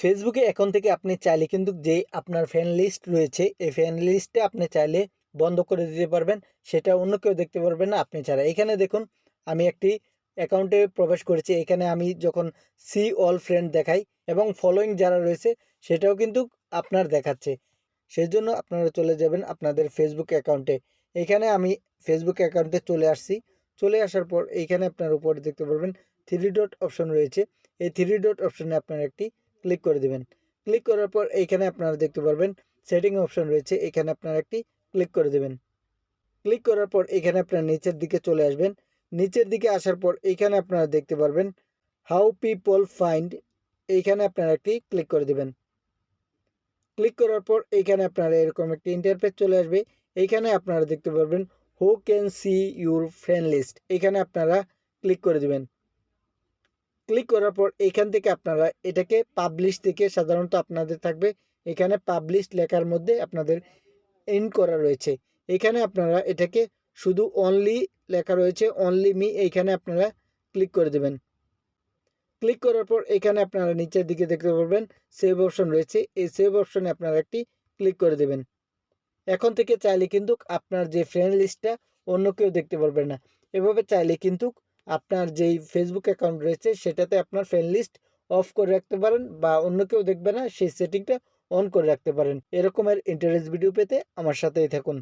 ফেসবুকে এখন থেকে আপনি চাইলে কিন্তু যে আপনার ফ্রেন্ড লিস্ট রয়েছে, এই ফ্রেন্ড লিস্টে আপনি চাইলে বন্ধ করে দিতে পারবেন। সেটা অন্য কেউ দেখতে পারবেন না আপনি ছাড়া। এখানে দেখুন, আমি একটি অ্যাকাউন্টে প্রবেশ করেছি। এখানে আমি যখন সি অল ফ্রেন্ড দেখাই এবং ফলোয়িং যারা রয়েছে, সেটাও কিন্তু আপনার দেখাচ্ছে। সেই জন্য আপনারা চলে যাবেন আপনাদের ফেসবুক অ্যাকাউন্টে এখানে আমি ফেসবুক অ্যাকাউন্টে চলে আসছি। চলে আসার পর এইখানে আপনার উপরে দেখতে পারবেন থ্রি ডট অপশন রয়েছে। এই থ্রি ডট অপশনে আপনার একটি ক্লিক করে দেবেন। ক্লিক করার পর এইখানে আপনারা দেখতে পারবেন সেটিং অপশন রয়েছে। এখানে আপনারা একটি ক্লিক করে দেবেন। ক্লিক করার পর এখানে আপনার নিচের দিকে চলে আসবেন। নিচের দিকে আসার পর এইখানে আপনারা দেখতে পারবেন হাউ পিপল ফাইন্ড এইখানে আপনারা একটি ক্লিক করে দেবেন। ক্লিক করার পর এইখানে আপনারা এরকম একটি ইন্টারফেস চলে আসবে। এইখানে আপনারা দেখতে পারবেন who can see your friend list এখানে আপনারা ক্লিক করে দেবেন। ক্লিক করার পর এখান থেকে আপনারা এটাকে পাবলিশ থেকে সাধারণত আপনাদের থাকবে, এখানে পাবলিশ লেখার মধ্যে আপনাদের ইন করা রয়েছে। এখানে আপনারা এটাকে শুধু অনলি লেখা রয়েছে অনলি মি এইখানে আপনারা ক্লিক করে দেবেন। ক্লিক করার পর এখানে আপনারা নিচের দিকে দেখতে পারবেন সেভ অপশন রয়েছে, এই সেভ অপশনে আপনারা একটি ক্লিক করে দেবেন। এখন থেকে চাইলে কিন্তু আপনার যে ফ্রেন্ড লিস্টটা অন্য কেউ দেখতে পারবে না। এভাবে চাইলে কিন্তু আপনার যেই ফেসবুক অ্যাকাউন্ট রয়েছে, সেটাতে আপনার ফ্রেন্ড লিস্ট অফ করে রাখতে পারেন বা অন্য কেউ দেখবে না, সেই সেটিংটা অন করে রাখতে পারেন। এরকমের ইন্টারেস্ট ভিডিও পেতে আমার সাথেই থাকুন।